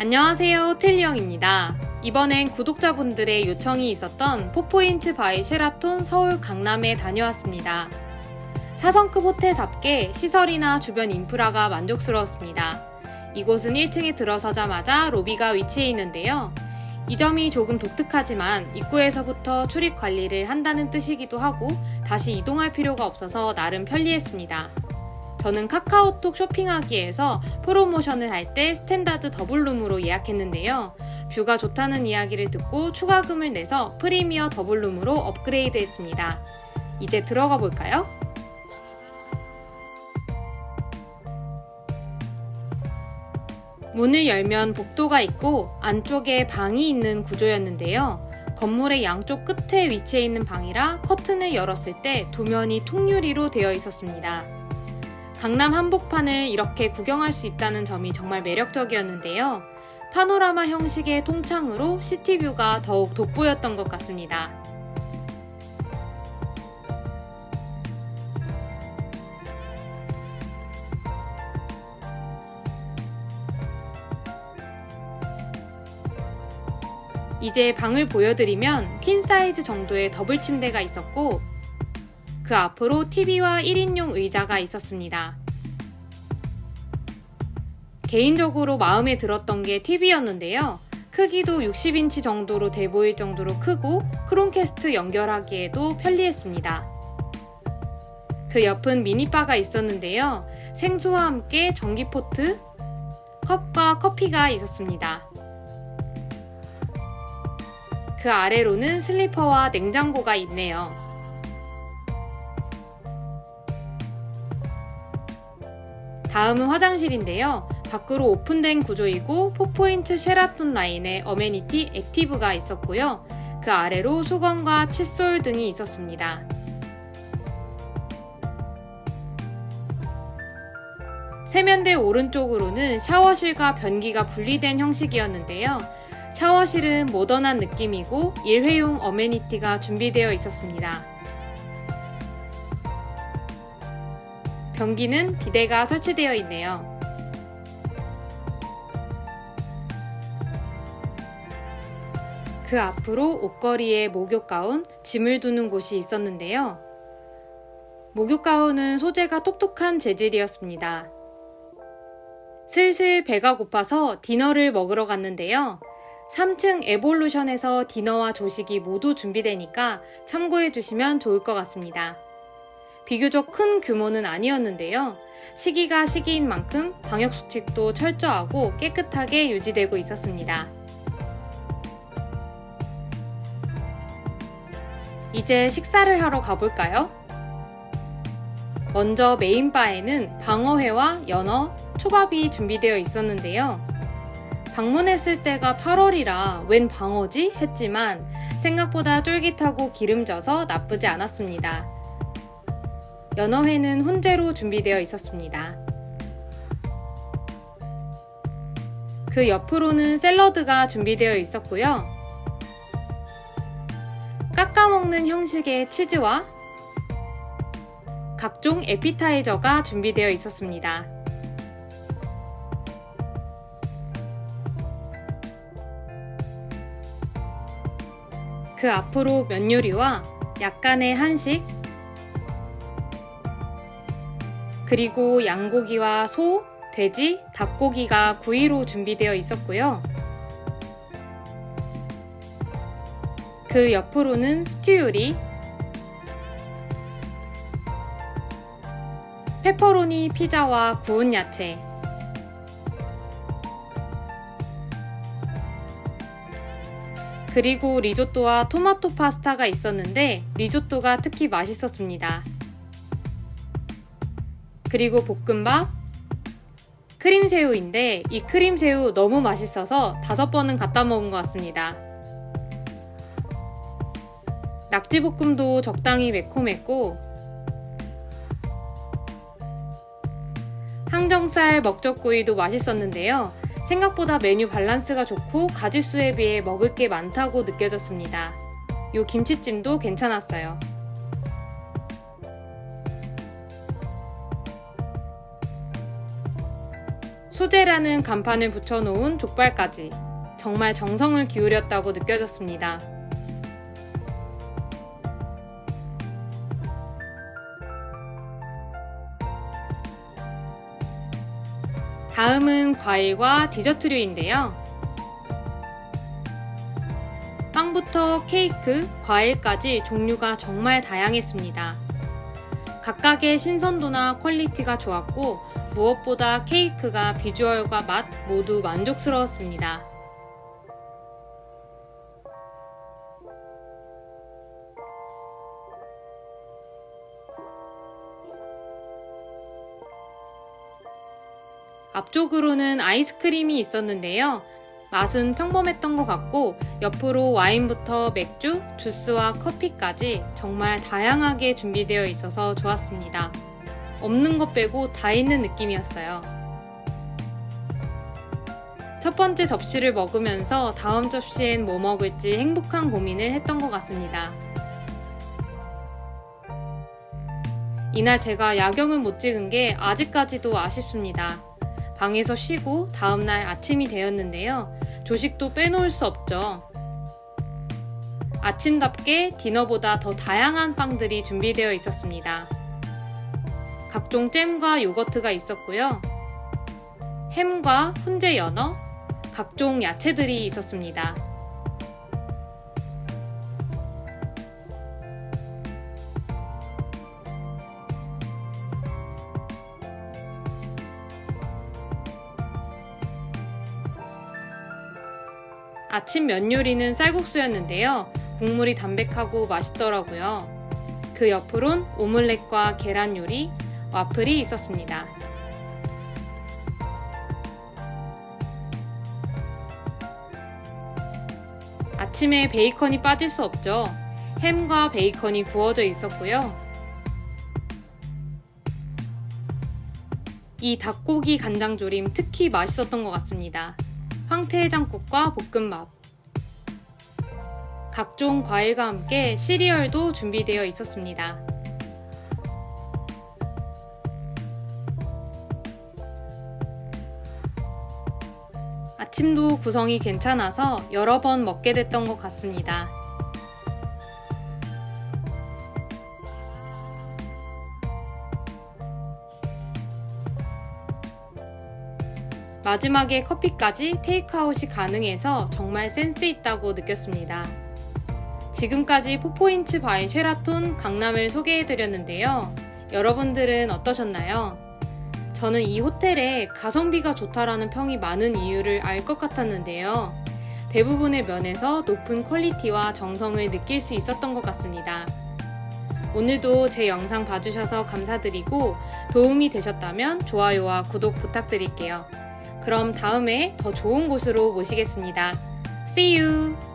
안녕하세요, 텔리영입니다. 이번엔 구독자분들의 요청이 있었던 포포인트 바이 쉐라톤 서울 강남에 다녀왔습니다. 4성급 호텔답게 시설이나 주변 인프라가 만족스러웠습니다. 이곳은 1층에 들어서자마자 로비가 위치해 있는데요. 이 점이 조금 독특하지만 입구에서부터 출입 관리를 한다는 뜻이기도 하고 다시 이동할 필요가 없어서 나름 편리했습니다. 저는 카카오톡 쇼핑하기에서 프로모션을 할 때 스탠다드 더블룸으로 예약했는데요. 뷰가 좋다는 이야기를 듣고 추가금을 내서 프리미어 더블룸으로 업그레이드 했습니다. 이제 들어가 볼까요? 문을 열면 복도가 있고 안쪽에 방이 있는 구조였는데요. 건물의 양쪽 끝에 위치해 있는 방이라 커튼을 열었을 때 두 면이 통유리로 되어 있었습니다. 강남 한복판을 이렇게 구경할 수 있다는 점이 정말 매력적이었는데요. 파노라마 형식의 통창으로 시티뷰가 더욱 돋보였던 것 같습니다. 이제 방을 보여드리면 퀸 사이즈 정도의 더블 침대가 있었고 그 앞으로 TV와 1인용 의자가 있었습니다. 개인적으로 마음에 들었던 게 TV였는데요. 크기도 60인치 정도로 돼 보일 정도로 크고 크롬캐스트 연결하기에도 편리했습니다. 그 옆은 미니바가 있었는데요. 생수와 함께 전기포트, 컵과 커피가 있었습니다. 그 아래로는 슬리퍼와 냉장고가 있네요. 다음은 화장실인데요. 밖으로 오픈된 구조이고 포포인트 쉐라톤 라인에 어메니티 액티브가 있었고요. 그 아래로 수건과 칫솔 등이 있었습니다. 세면대 오른쪽으로는 샤워실과 변기가 분리된 형식이었는데요. 샤워실은 모던한 느낌이고 일회용 어메니티가 준비되어 있었습니다. 변기는 비데가 설치되어 있네요. 그 앞으로 옷걸이에 목욕 가운, 짐을 두는 곳이 있었는데요. 목욕 가운은 소재가 톡톡한 재질이었습니다. 슬슬 배가 고파서 디너를 먹으러 갔는데요. 3층 에볼루션에서 디너와 조식이 모두 준비되니까 참고해 주시면 좋을 것 같습니다. 비교적 큰 규모는 아니었는데요. 시기가 시기인 만큼 방역수칙도 철저하고 깨끗하게 유지되고 있었습니다. 이제 식사를 하러 가볼까요? 먼저 메인바에는 방어회와 연어, 초밥이 준비되어 있었는데요. 방문했을 때가 8월이라 웬 방어지? 했지만 생각보다 쫄깃하고 기름져서 나쁘지 않았습니다. 연어회는 훈제로 준비되어 있었습니다. 그 옆으로는 샐러드가 준비되어 있었고요. 깎아먹는 형식의 치즈와 각종 에피타이저가 준비되어 있었습니다. 그 앞으로 면 요리와 약간의 한식, 그리고 양고기와 소, 돼지, 닭고기가 구이로 준비되어 있었고요. 그 옆으로는 스튜 요리, 페퍼로니 피자와 구운 야채, 그리고 리조또와 토마토 파스타가 있었는데 리조또가 특히 맛있었습니다. 그리고 볶음밥, 크림새우인데 이 크림새우 너무 맛있어서 다섯 번은 갖다 먹은 것 같습니다. 낙지볶음도 적당히 매콤했고 항정살 먹적구이도 맛있었는데요. 생각보다 메뉴 밸런스가 좋고 가짓수에 비해 먹을 게 많다고 느껴졌습니다. 요 김치찜도 괜찮았어요. 수제라는 간판을 붙여놓은 족발까지 정말 정성을 기울였다고 느껴졌습니다. 다음은 과일과 디저트류인데요. 빵부터 케이크, 과일까지 종류가 정말 다양했습니다. 각각의 신선도나 퀄리티가 좋았고 무엇보다 케이크가 비주얼과 맛 모두 만족스러웠습니다. 앞쪽으로는 아이스크림이 있었는데요. 맛은 평범했던 것 같고 옆으로 와인부터 맥주, 주스와 커피까지 정말 다양하게 준비되어 있어서 좋았습니다. 없는 것 빼고 다 있는 느낌이었어요. 첫 번째 접시를 먹으면서 다음 접시엔 뭐 먹을지 행복한 고민을 했던 것 같습니다. 이날 제가 야경을 못 찍은 게 아직까지도 아쉽습니다. 방에서 쉬고 다음날 아침이 되었는데요. 조식도 빼놓을 수 없죠. 아침답게 디너보다 더 다양한 빵들이 준비되어 있었습니다. 각종 잼과 요거트가 있었고요. 햄과 훈제 연어, 각종 야채들이 있었습니다. 아침 면 요리는 쌀국수였는데요. 국물이 담백하고 맛있더라고요. 그 옆으론 오믈렛과 계란 요리, 와플이 있었습니다. 아침에 베이컨이 빠질 수 없죠. 햄과 베이컨이 구워져 있었고요. 이 닭고기 간장조림 특히 맛있었던 것 같습니다. 황태해장국과 볶음밥. 각종 과일과 함께 시리얼도 준비되어 있었습니다. 아침도 구성이 괜찮아서 여러 번 먹게 됐던 것 같습니다. 마지막에 커피까지 테이크아웃이 가능해서 정말 센스 있다고 느꼈습니다. 지금까지 포포인츠 바이 쉐라톤 강남을 소개해드렸는데요. 여러분들은 어떠셨나요? 저는 이 호텔에 가성비가 좋다라는 평이 많은 이유를 알 것 같았는데요. 대부분의 면에서 높은 퀄리티와 정성을 느낄 수 있었던 것 같습니다. 오늘도 제 영상 봐주셔서 감사드리고 도움이 되셨다면 좋아요와 구독 부탁드릴게요. 그럼 다음에 더 좋은 곳으로 모시겠습니다. See you!